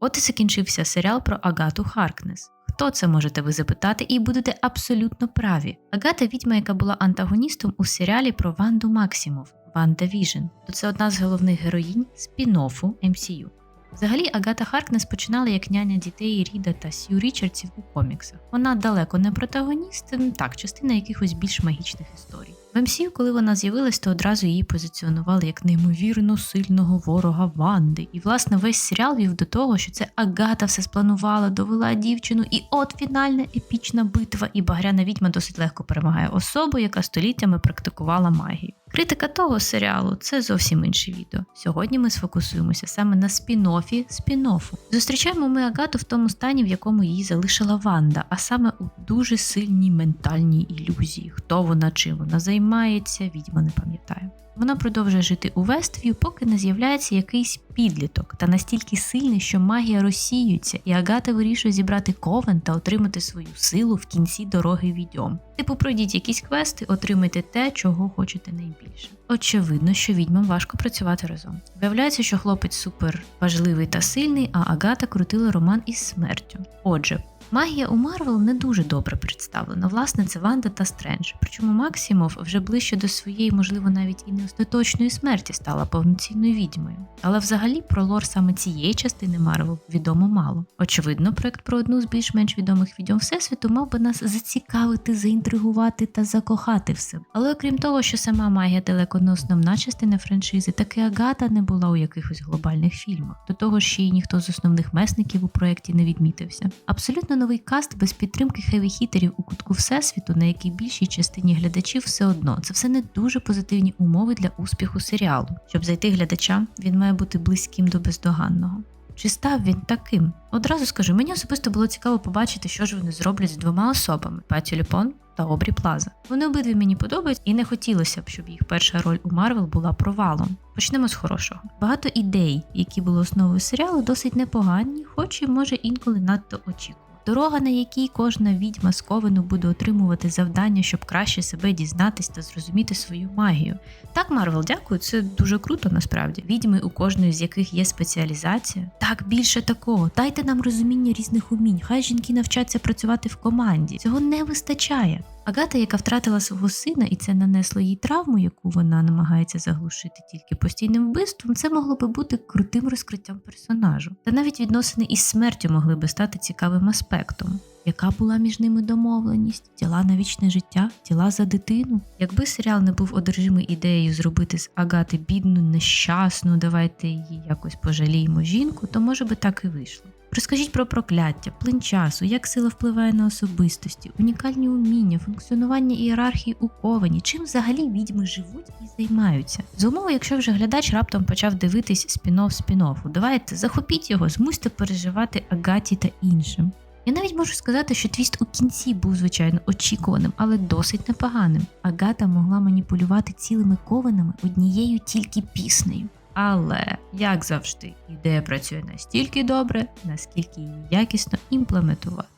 От і закінчився серіал про Агату Харкнес. Хто це можете ви запитати, і будете абсолютно праві. Агата відьма, яка була антагоністом у серіалі про Ванду Максимов Ванда Віжн. То це одна з головних героїнь спін-оффу MCU. Взагалі, Агата Харкнес починала як няня дітей Ріда та Сью Річардсів у коміксах. Вона далеко не протагоніст, так, частина якихось більш магічних історій. В МСІ, коли вона з'явилась, то одразу її позиціонували як неймовірно сильного ворога Ванди. І власне весь серіал вів до того, що це Агата все спланувала, довела дівчину, і от фінальна епічна битва, і багряна відьма досить легко перемагає особу, яка століттями практикувала магію. Критика того серіалу це зовсім інше відео. Сьогодні ми сфокусуємося саме на спін-офі спін-офу. Зустрічаємо ми Агату в тому стані, в якому її залишила Ванда, а саме у дуже сильній ментальній ілюзії. Хто вона, чим вона займається, відьма не пам'ятає. Вона продовжує жити у Вествію, поки не з'являється якийсь підліток, та настільки сильний, що магія розсіюється, і Агата вирішує зібрати ковен та отримати свою силу в кінці дороги відьом. Типу, пройдіть якісь квести, отримайте те, чого хочете найбільше. Очевидно, що відьмам важко працювати разом. Виявляється, що хлопець супер важливий та сильний, а Агата крутила роман із смертю. Отже, Магія у Марвел не дуже добре представлена. Власне, це Ванда та Стрендж. Причому Максимов вже ближче до своєї, можливо, навіть і не остаточної смерті стала повноцінною відьмою. Але взагалі про лор саме цієї частини Марвел відомо мало. Очевидно, проект про одну з більш-менш відомих відьом всесвіту мав би нас зацікавити, заінтригувати та закохати в себе. Але окрім того, що сама магія далеко не основна частина франшизи, так і Агата не була у якихось глобальних фільмах. До того ж, ще й ніхто з основних месників у проєкті не відмітився. Абсолютно новий каст без підтримки хеві-хітерів у кутку всесвіту, на якій більшій частині глядачів все одно. Це все не дуже позитивні умови для успіху серіалу. Щоб зайти глядачам, він має бути близьким до бездоганного. Чи став він таким? Одразу скажу, мені особисто було цікаво побачити, що ж вони зроблять з двома особами: Паті Люпон та Обрі Плаза. Вони обидві мені подобаються, і не хотілося б, щоб їх перша роль у Марвел була провалом. Почнемо з хорошого. Багато ідей, які були основою серіалу, досить непогані, хоч і може інколи надто очікувані. Дорога, на якій кожна відьма сковину буде отримувати завдання, щоб краще себе дізнатись та зрозуміти свою магію. Так, Марвел, дякую, це дуже круто насправді. Відьми, у кожної з яких є спеціалізація. Так, більше такого. Дайте нам розуміння різних умінь. Хай жінки навчаться працювати в команді. Цього не вистачає. Агата, яка втратила свого сина, і це нанесло їй травму, яку вона намагається заглушити тільки постійним вбивством, це могло би бути крутим розкриттям персонажу. Та навіть відносини із смертю могли би стати цікавим аспектом. Яка була між ними домовленість, тіла на вічне життя, тіла за дитину? Якби серіал не був одержимий ідеєю зробити з Агати бідну, нещасну, давайте її якось пожаліємо жінку, то може би так і вийшло. Розкажіть про прокляття, плин часу, як сила впливає на особистості, унікальні уміння, функціонування ієрархії у ковені, чим взагалі відьми живуть і займаються. За умови, якщо вже глядач раптом почав дивитись спін-офф спін-оффу, давайте захопіть його, змусьте переживати Агаті та іншим. Я навіть можу сказати, що твіст у кінці був, звичайно, очікуваним, але досить непоганим. Агата могла маніпулювати цілими ковинами однією тільки піснею. Але, як завжди, ідея працює настільки добре, наскільки її якісно імплементувати.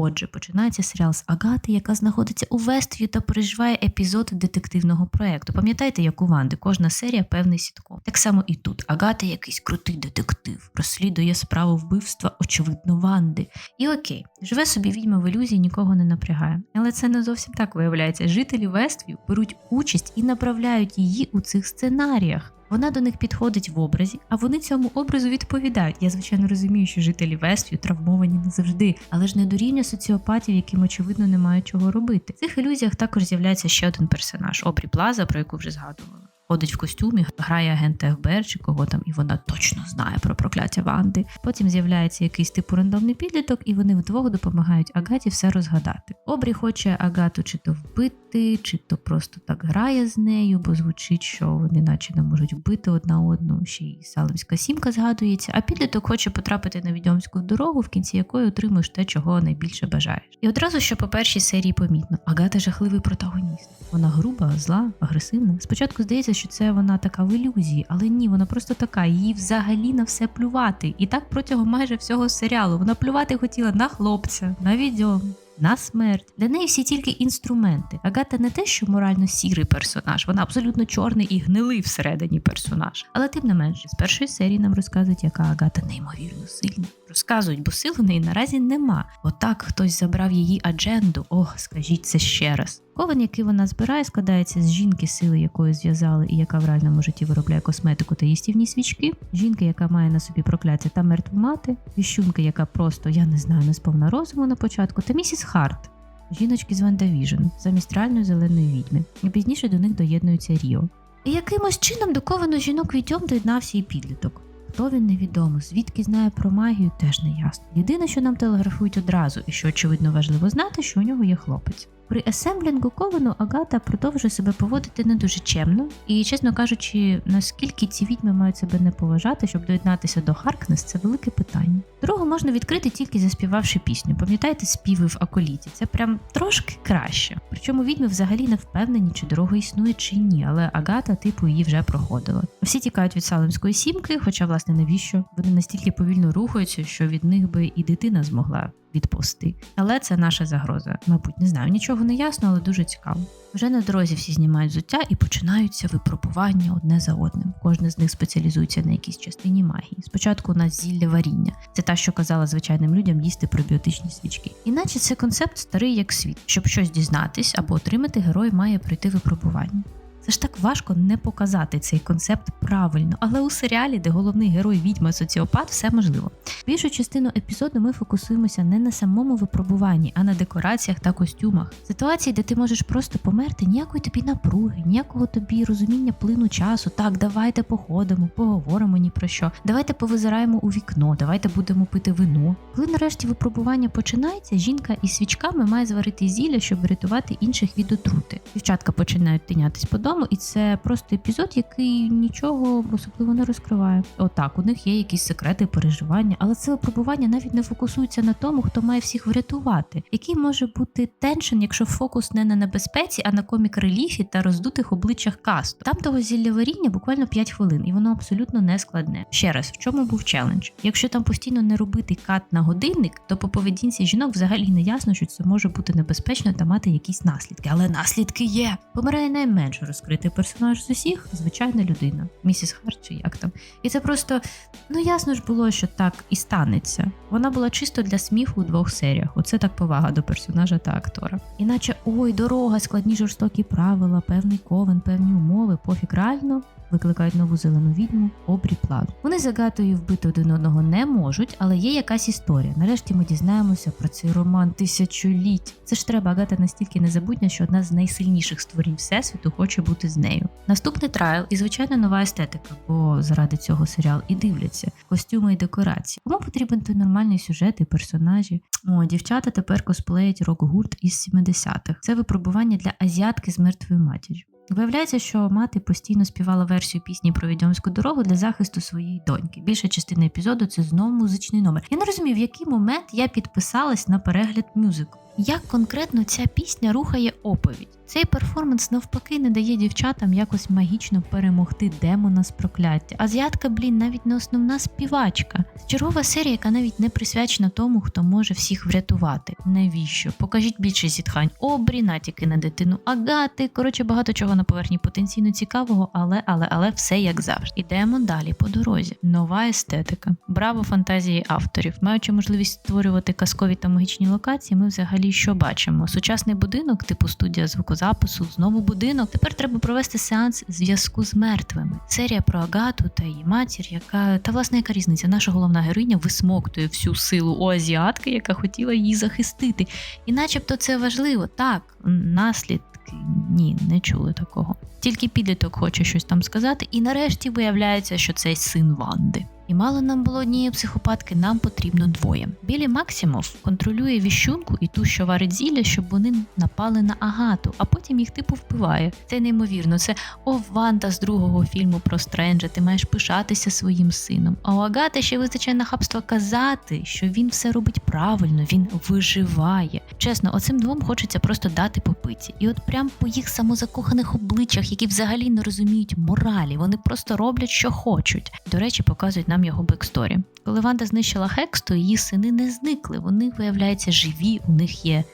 Отже, починається серіал з Агати, яка знаходиться у Вествію та переживає епізод детективного проєкту. Пам'ятаєте, як у Ванди, кожна серія певний сітком. Так само і тут Агата якийсь крутий детектив, розслідує справу вбивства, очевидно, Ванди. І окей, живе собі відьма в ілюзії, нікого не напрягає. Але це не зовсім так виявляється. Жителі Вествію беруть участь і направляють її у цих сценаріях. Вона до них підходить в образі, а вони цьому образу відповідають. Я звичайно розумію, що жителі Вествію травмовані не завжди, але ж не до рівня соціопатів, яким очевидно не мають чого робити. В цих ілюзіях також з'являється ще один персонаж Обрі Плаза, про яку вже згадувала. Ходить в костюмі, грає агента ФБР чи кого там, і вона точно знає про прокляття Ванди. Потім з'являється якийсь типу рандомний підліток, і вони вдвох допомагають Агаті все розгадати. Обрі хоче Агату чи то вбити, чи то просто так грає з нею, бо звучить, що вони наче не можуть вбити одна одну. Ще й Салемська сімка згадується. А підліток хоче потрапити на відьомську дорогу, в кінці якої отримуєш те, чого найбільше бажаєш. І одразу, що по першій серії помітно, Агата жахливий протагоніст. Вона груба, зла, агресивна. Спочатку здається, що це вона така в ілюзії, але ні, вона просто така. Їй взагалі на все плювати. І так протягом майже всього серіалу. Вона плювати хотіла на хлопця, на відьом, на смерть. Для неї всі тільки інструменти. Агата не те, що морально сірий персонаж, вона абсолютно чорний і гнилий всередині персонаж. Але тим не менше, з першої серії нам розказують, яка Агата неймовірно сильна. Розказують, бо сил у неї наразі нема. Отак хтось забрав її адженду. Ох, скажіть це ще раз. Ковен, який вона збирає, складається з жінки, сили якої зв'язали, і яка в реальному житті виробляє косметику та їстівні свічки, жінки, яка має на собі прокляття та мертву мати, віщунка, яка просто, я не знаю, не сповна розуму на початку, та місіс Харт. Жіночки з Ванда Віжн, замість реальної зеленої відьми, і пізніше до них доєднується Ріо. І якимось чином до Ковену жінок відьом доєднався і підліток. Хто він невідомо, звідки знає про магію, теж не ясно. Єдине, що нам телеграфують одразу, і що очевидно важливо знати, що у нього є хлопець. При есемблінгу Ковену Агата продовжує себе поводити не дуже чемно, і, чесно кажучи, наскільки ці відьми мають себе не поважати, щоб доєднатися до Харкнес, це велике питання. Дорогу можна відкрити тільки заспівавши пісню. Пам'ятаєте співи в Аколіті? Це прям трошки краще. Причому відьми взагалі не впевнені, чи дорога існує чи ні, але Агата, типу, її вже проходила. Всі тікають від Салемської сімки, хоча, власне, навіщо? Вони настільки повільно рухаються, що від них би і дитина змогла відповсти. Але це наша загроза. Мабуть, не знаю, нічого не ясно, але дуже цікаво. Вже на дорозі всі знімають взуття і починаються випробування одне за одним. Кожен з них спеціалізується на якійсь частині магії. Спочатку у нас зілля варіння. Це та, що казала звичайним людям їсти пробіотичні свічки. Іначе це концепт старий як світ. Щоб щось дізнатись або отримати, герой має пройти випробування. Це ж так важко не показати цей концепт правильно, але у серіалі, де головний герой відьма соціопат, все можливо. Більшу частину епізоду ми фокусуємося не на самому випробуванні, а на декораціях та костюмах. Ситуації, де ти можеш просто померти, ніякої тобі напруги, ніякого тобі розуміння плину часу. Так, давайте походимо, поговоримо ні про що. Давайте повизираємо у вікно, давайте будемо пити вино. Коли нарешті випробування починається, жінка із свічками має зварити зілля, щоб врятувати інших від отрути. Дівчатка починають тинятись по дому, і це просто епізод, який нічого особливо не розкриває. Отак, у них є якісь секрети, переживання, але це випробування навіть не фокусується на тому, хто має всіх врятувати. Який може бути теншн, якщо фокус не на небезпеці, а на комік реліфі та роздутих обличчях касту. Там того зілля буквально 5 хвилин, і воно абсолютно не складне. Ще раз, в чому був челендж? Якщо там постійно не робити кат на годинник, то по поведінці жінок взагалі не ясно, що це може бути небезпечно та мати якісь наслідки. Але наслідки є. Помирає найменш розкритий персонаж з усіх, звичайна людина, місіс Харчі, як там. І це просто ну ясно ж було, що так і станеться. Вона була чисто для сміху у двох серіях. Оце так повага до персонажа та актора. Іначе ой, дорога, складні жорстокі правила, певний ковен, певні умови, пофіг реально. Викликають нову зелену відьму, обрі план. Вони з Агатою вбити один одного не можуть, але є якась історія. Нарешті ми дізнаємося про цей роман тисячоліть. Це ж треба Агата настільки незабутня, що одна з найсильніших створінь всесвіту хоче бути з нею. Наступний трайл і звичайно нова естетика, бо заради цього серіал і дивляться костюми і декорації. Кому потрібен той нормальний сюжет і персонажі? О, дівчата тепер косплеять рок-гурт із 70-х. Це випробування для азіатки з мертвою матір'ю. Виявляється, що мати постійно співала версію пісні про відьомську дорогу для захисту своєї доньки. Більша частина епізоду це знову музичний номер. Я не розумію, в який момент я підписалась на перегляд мюзику. Як конкретно ця пісня рухає оповідь? Цей перформанс навпаки не дає дівчатам якось магічно перемогти демона з прокляття. Азіатка, блін, навіть не основна співачка. Чергова серія, яка навіть не присвячена тому, хто може всіх врятувати. Навіщо? Покажіть більше зітхань, обрі, натяки на дитину агати. Коротше, багато чого на поверхні потенційно цікавого, але, але, але все як завжди. Ідемо далі по дорозі. Нова естетика. Браво фантазії авторів. Маючи можливість створювати казкові та магічні локації, ми взагалі що бачимо? Сучасний будинок, типу студія звукозапису, знову будинок. Тепер треба провести сеанс зв'язку з мертвими. Серія про Агату та її матір, яка та власне яка різниця? Наша головна героїня висмоктує всю силу у азіатки, яка хотіла її захистити. І начебто це важливо. Так, наслідки. Ні, не чули такого. Тільки підліток хоче щось там сказати, і нарешті виявляється, що це син Ванди. І мало нам було однієї психопатки, нам потрібно двоє. Білі Максимов контролює віщунку і ту, що варить зілля, щоб вони напали на агату, а потім їх типу вбиває. Це неймовірно. Це о Ванда з другого фільму про Стренджа. Ти маєш пишатися своїм сином. А у Агати ще вистачає нахабства казати, що він все робить правильно, він виживає. Чесно, оцим двом хочеться просто дати попиті. І от прям по їх самозакоханих обличчях, які взагалі не розуміють моралі, вони просто роблять, що хочуть. До речі, показують нам його бексторі. Коли Ванда знищила Хекс, то її сини не зникли. Вони, виявляється, живі, у них є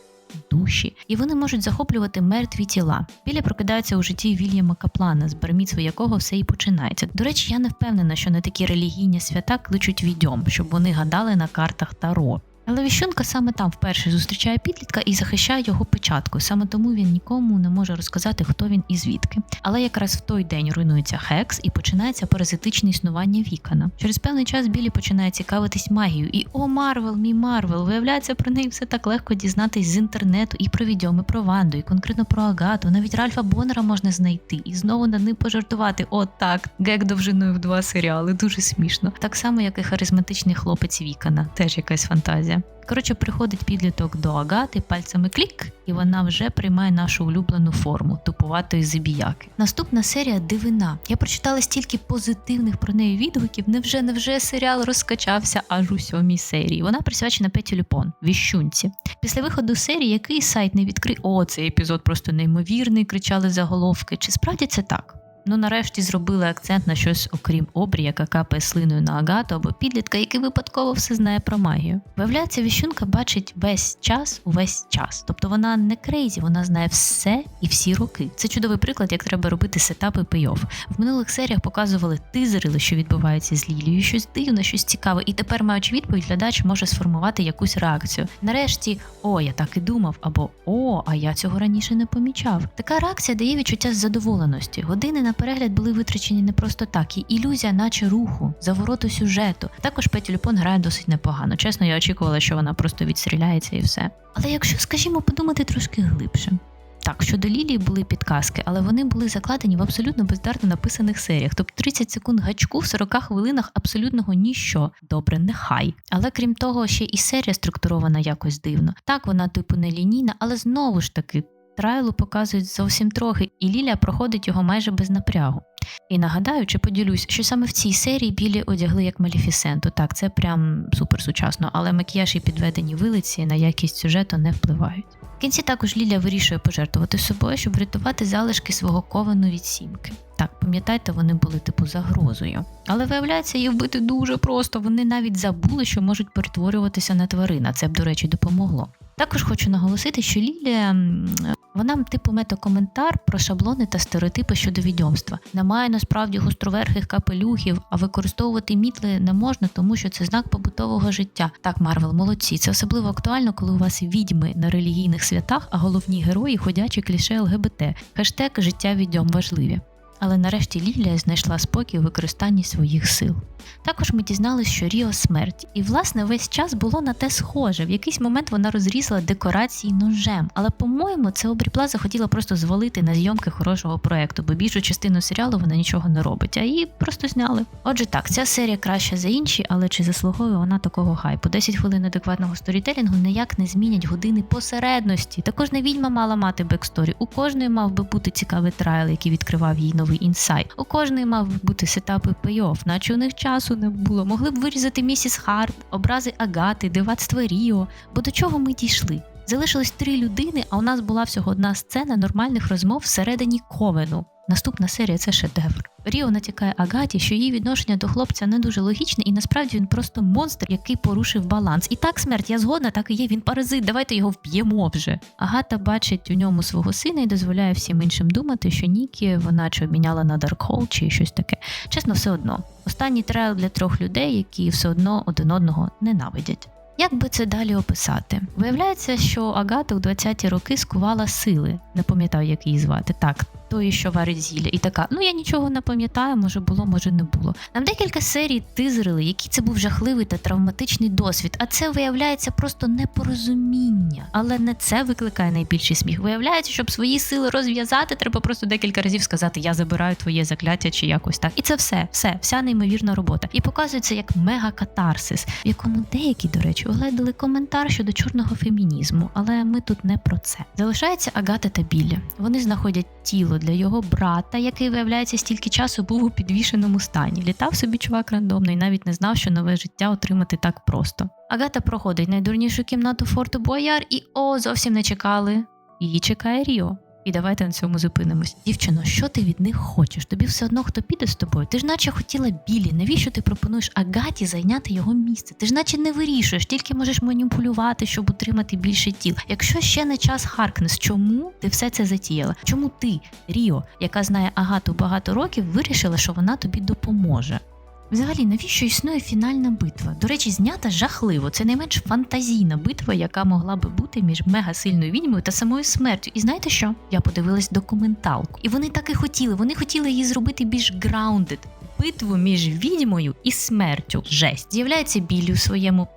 душі, і вони можуть захоплювати мертві тіла. Біля прокидається у житті Вільяма Каплана, з барміцтва якого все і починається. До речі, я не впевнена, що на такі релігійні свята кличуть відьом, щоб вони гадали на картах Таро. Але Віщунка саме там вперше зустрічає підлітка і захищає його печатку. Саме тому він нікому не може розказати, хто він і звідки. Але якраз в той день руйнується Хекс і починається паразитичне існування Вікана. Через певний час Білі починає цікавитись магією. І о, Марвел, мій Марвел, виявляється, про неї все так легко дізнатись з інтернету і про відьоми про Ванду, і конкретно про Агату. Навіть Ральфа Боннера можна знайти і знову над ним пожартувати. О, так, гек довжиною в два серіали. Дуже смішно. Так само, як і харизматичний хлопець Вікана, теж якась фантазія. Коротше, приходить підліток до Агати, пальцями клік, і вона вже приймає нашу улюблену форму тупуватої забіяки. Наступна серія дивина. Я прочитала стільки позитивних про неї відгуків. Невже невже серіал розкачався аж у сьомій серії. Вона присвячена Петі Люпон, віщунці. Після виходу серії який сайт не відкрив? О, цей епізод просто неймовірний, кричали заголовки. Чи справді це так? Ну, нарешті зробили акцент на щось, окрім обрі, яка капає слиною на агату або підлітка, який випадково все знає про магію. Виявляється, віщунка бачить весь час увесь час. Тобто вона не крейзі, вона знає все і всі роки. Це чудовий приклад, як треба робити сетап і пейоф. В минулих серіях показували тизерили, що відбувається з Лілією, щось дивне, щось цікаве, і тепер, маючи відповідь, глядач може сформувати якусь реакцію. Нарешті, о, я так і думав, або о, а я цього раніше не помічав. Така реакція дає відчуття задоволеності. Години на перегляд були витрачені не просто так, і ілюзія, наче руху, завороту сюжету. Також Петі Люпон грає досить непогано. Чесно, я очікувала, що вона просто відстріляється і все. Але якщо, скажімо, подумати трошки глибше. Так, щодо Лілії були підказки, але вони були закладені в абсолютно бездарно написаних серіях. Тобто 30 секунд гачку в 40 хвилинах абсолютного ніщо. Добре, нехай. Але крім того, ще і серія структурована якось дивно. Так, вона типу не лінійна, але знову ж таки Трайлу показують зовсім трохи, і Ліля проходить його майже без напрягу. І нагадаю, чи поділюсь, що саме в цій серії білі одягли як Маліфісенту. Так, це прям супер сучасно, але макіяж і підведені вилиці на якість сюжету не впливають. В кінці також Ліля вирішує пожертвувати собою, щоб врятувати залишки свого ковану від сімки. Так, пам'ятайте, вони були типу загрозою. Але виявляється, її вбити дуже просто. Вони навіть забули, що можуть перетворюватися на тварин, а Це б, до речі, допомогло. Також хочу наголосити, що Лілія вона типу метакоментар про шаблони та стереотипи щодо відьомства. Немає насправді гостроверхих капелюхів, а використовувати мітли не можна, тому що це знак побутового життя. Так, Марвел, молодці. Це особливо актуально, коли у вас відьми на релігійних святах, а головні герої ходячі кліше ЛГБТ. Хештег життя відьом важливі. Але нарешті Лілія знайшла спокій у використанні своїх сил. Також ми дізналися, що Ріо смерть, і власне весь час було на те схоже. В якийсь момент вона розрізала декорації ножем. Але, по-моєму, це Обрі Плаза хотіла просто звалити на зйомки хорошого проекту, бо більшу частину серіалу вона нічого не робить, а її просто зняли. Отже, так, ця серія краща за інші, але чи заслуговує вона такого хайпу? 10 хвилин адекватного сторітелінгу ніяк не змінять години посередності. Також не відьма мала мати бексторі. У кожної мав би бути цікавий трайл, який відкривав їй новий інсайт. У кожної мав бути сетап і пейоф, наче у них часу не було. Могли б вирізати місіс Харт, образи Агати, дивацтво Ріо. Бо до чого ми дійшли? Залишилось три людини, а у нас була всього одна сцена нормальних розмов всередині ковену. Наступна серія це шедевр. Ріо натякає Агаті, що її відношення до хлопця не дуже логічне, і насправді він просто монстр, який порушив баланс. І так смерть, я згодна, так і є. Він паразит. Давайте його вб'ємо вже. Агата бачить у ньому свого сина і дозволяє всім іншим думати, що Нікі вона чи обміняла на Даркхол чи щось таке. Чесно, все одно. Останній трейл для трьох людей, які все одно один одного ненавидять. Як би це далі описати? Виявляється, що Агата у 20-ті роки скувала сили, не пам'ятаю, як її звати. Так, тої, що варить зілля, і така: ну я нічого не пам'ятаю, може було, може не було. Нам декілька серій тизерили, який це був жахливий та травматичний досвід. А це виявляється просто непорозуміння. Але не це викликає найбільший сміх. Виявляється, щоб свої сили розв'язати, треба просто декілька разів сказати Я забираю твоє закляття чи якось так. І це все, все, вся неймовірна робота. І показується як мега-катарсис, в якому деякі, до речі, огледали коментар щодо чорного фемінізму, але ми тут не про це. Залишається Агата та Білля. Вони знаходять тіло для його брата, який, виявляється, стільки часу був у підвішеному стані. Літав собі чувак рандомно і навіть не знав, що нове життя отримати так просто. Агата проходить найдурнішу кімнату форту Бояр і о, зовсім не чекали. Її чекає Ріо. І давайте на цьому зупинимось. Дівчино, що ти від них хочеш? Тобі все одно хто піде з тобою. Ти ж наче хотіла білі. Навіщо ти пропонуєш Агаті зайняти його місце? Ти ж наче не вирішуєш, тільки можеш маніпулювати, щоб утримати більше тіл. Якщо ще не час Харкнес, чому ти все це затіяла? Чому ти, Ріо, яка знає Агату багато років, вирішила, що вона тобі допоможе? Взагалі, навіщо існує фінальна битва? До речі, знята жахливо. Це найменш фантазійна битва, яка могла би бути між мегасильною відьмою та самою смертю. І знаєте що? Я подивилась документалку. І вони так і хотіли. Вони хотіли її зробити більш grounded. Битву між відьмою і смертю. Жесть. З'являється білі у своєму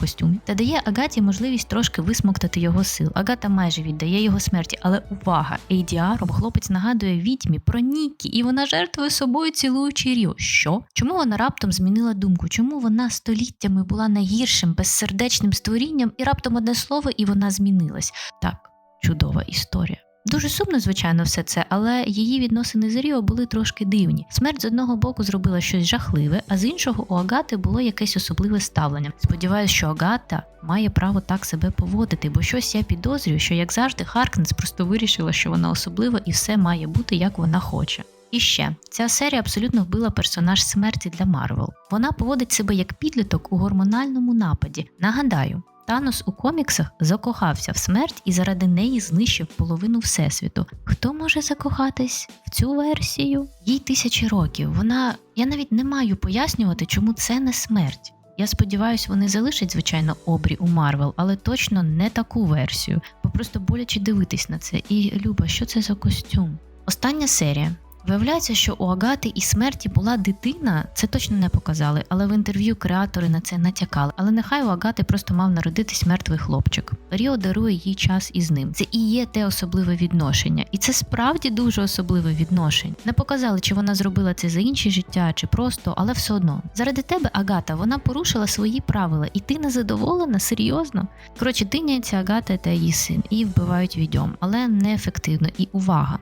костюмі та дає Агаті можливість трошки висмоктати його сил. Агата майже віддає його смерті, але увага! ADR хлопець нагадує відьмі про Нікі, і вона жертвує собою цілуючи Ріо. Що? Чому вона раптом змінила думку? Чому вона століттями була найгіршим, безсердечним створінням, і раптом одне слово, і вона змінилась? Так, чудова історія. Дуже сумно, звичайно, все це, але її відносини з Ріо були трошки дивні. Смерть з одного боку зробила щось жахливе, а з іншого у Агати було якесь особливе ставлення. Сподіваюсь, що Агата має право так себе поводити, бо щось я підозрюю, що як завжди Харкнес просто вирішила, що вона особлива і все має бути як вона хоче. І ще ця серія абсолютно вбила персонаж смерті для Марвел. Вона поводить себе як підліток у гормональному нападі. Нагадаю, Танос у коміксах закохався в смерть і заради неї знищив половину всесвіту. Хто може закохатись в цю версію? Їй тисячі років. Вона я навіть не маю пояснювати, чому це не смерть. Я сподіваюся, вони залишать, звичайно, обрі у Марвел, але точно не таку версію, бо просто боляче дивитись на це. І Люба, що це за костюм? Остання серія. Виявляється, що у Агати і смерті була дитина, це точно не показали, але в інтерв'ю креатори на це натякали. Але нехай у Агати просто мав народитись мертвий хлопчик. Ріо дарує їй час із ним. Це і є те особливе відношення, і це справді дуже особливе відношення. Не показали, чи вона зробила це за інші життя, чи просто, але все одно. Заради тебе, Агата, вона порушила свої правила, і ти не задоволена? Серйозно? Коротше, тиняється Агата та її син і вбивають відьом, але неефективно. І увага!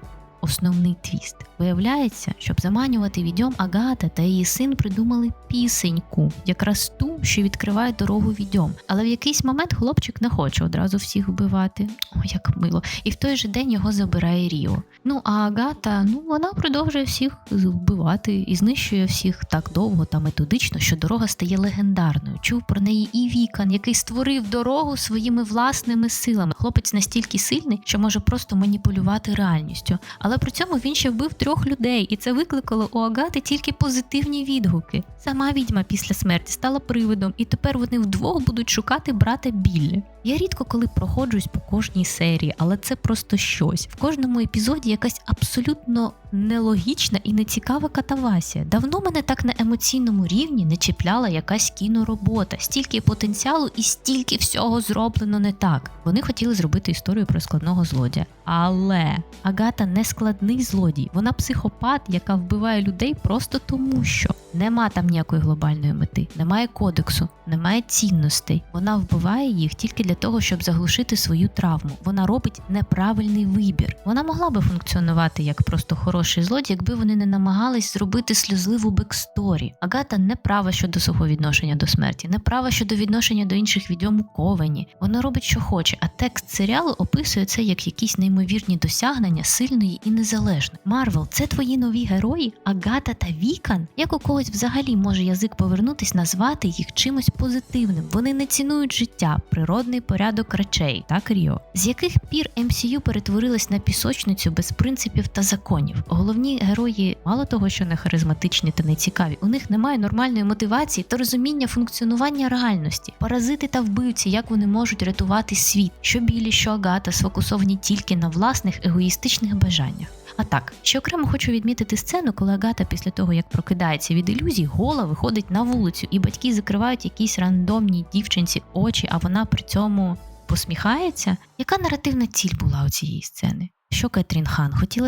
Основний твіст. Виявляється, щоб заманювати відьом Агата та її син придумали пісеньку, якраз ту, що відкриває дорогу відьом. Але в якийсь момент хлопчик не хоче одразу всіх вбивати. О, як мило. І в той же день його забирає Ріо. Ну а Агата, ну вона продовжує всіх вбивати і знищує всіх так довго та методично, що дорога стає легендарною. Чув про неї і Вікан, який створив дорогу своїми власними силами. Хлопець настільки сильний, що може просто маніпулювати реальністю. Але при цьому він ще вбив трьох людей, і це викликало у Агати тільки позитивні відгуки. Сама відьма після смерті стала привидом, і тепер вони вдвох будуть шукати брата Біллі. Я рідко коли проходжусь по кожній серії, але це просто щось. В кожному епізоді якась абсолютно нелогічна і нецікава катавасія. Давно мене так на емоційному рівні не чіпляла якась кіноробота, стільки потенціалу і стільки всього зроблено не так. Вони хотіли зробити історію про складного злодія. Але Агата не складний злодій, вона психопат, яка вбиває людей просто тому, що нема там ніякої глобальної мети, немає кодексу, немає цінностей. Вона вбиває їх тільки для того, щоб заглушити свою травму. Вона робить неправильний вибір. Вона могла би функціонувати як просто хороший злодій, якби вони не намагались зробити сльозливу бексторі. Агата не права щодо свого відношення до смерті, не права щодо відношення до інших відьом у ковені. Вона робить, що хоче, а текст серіалу описує це як якісь неймовірні досягнення сильної і незалежної. Марвел, це твої нові герої, Агата та Вікан. Як у когось взагалі може язик повернутись, назвати їх чимось позитивним. Вони не цінують життя, природний порядок речей, так Ріо, з яких пір MCU перетворилась на пісочницю без принципів та законів. Головні герої, мало того, що не харизматичні та не цікаві, у них немає нормальної мотивації та розуміння функціонування реальності. Паразити та вбивці, як вони можуть рятувати світ, що білі, що агата сфокусовані тільки на власних егоїстичних бажаннях. А так, ще окремо хочу відмітити сцену, коли Агата після того, як прокидається від ілюзій, гола виходить на вулицю, і батьки закривають якісь рандомній дівчинці очі, а вона при цьому посміхається. Яка наративна ціль була у цієї сцени? Що Кетрін Хан хотіла